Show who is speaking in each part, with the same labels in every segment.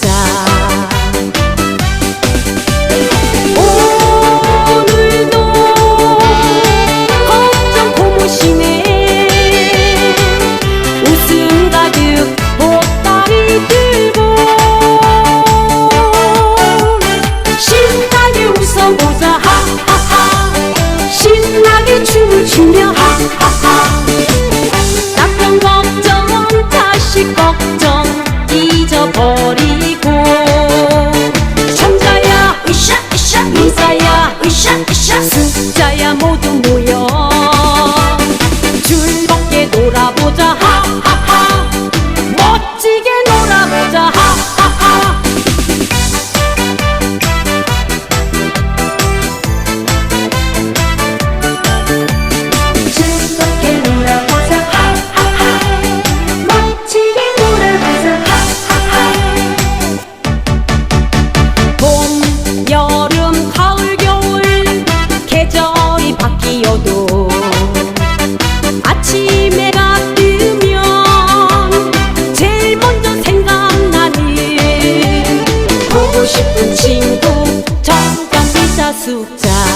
Speaker 1: життя. สุขใจ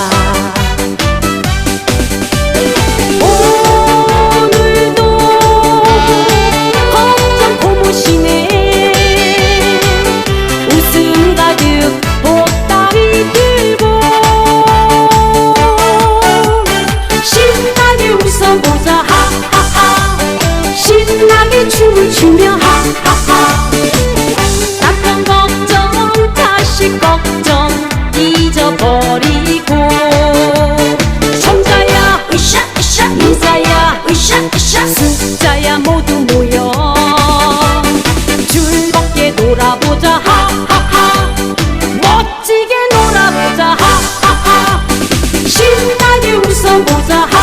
Speaker 1: 不再。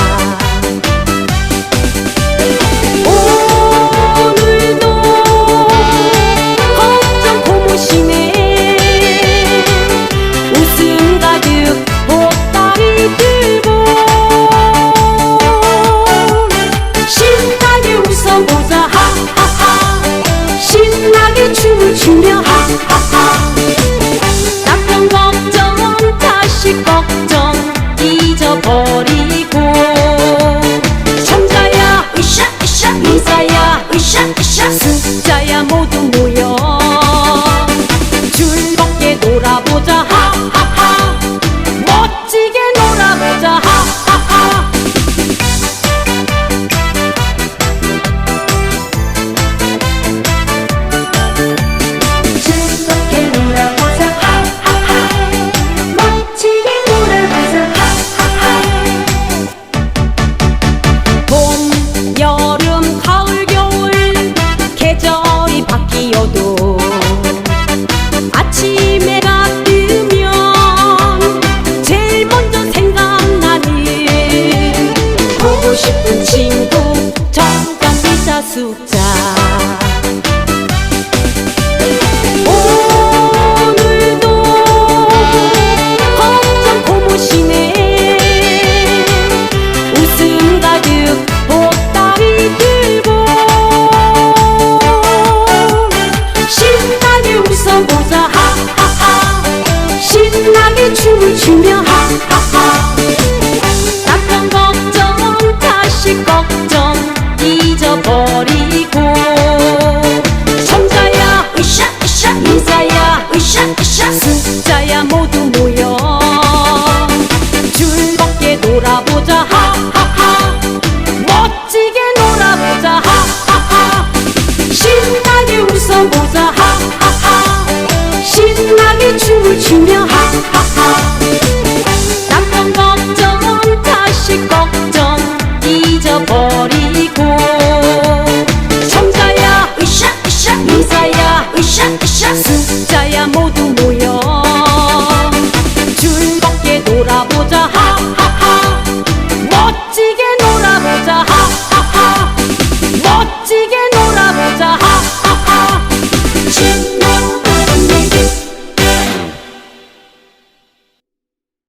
Speaker 1: más. 되고 싶은 친구 정강 비자 숫자. 오늘도 걱정 고무시네 웃음 가득 보따리 들고 신나게 웃어보자. 신나게 춤을 추며 하하. 의자야 으쌰으쌰 숫자야 모두 모여. 즐겁게 놀아보자 하하하. 멋지게 놀아보자 하하하. 신나게 웃어보자 하하하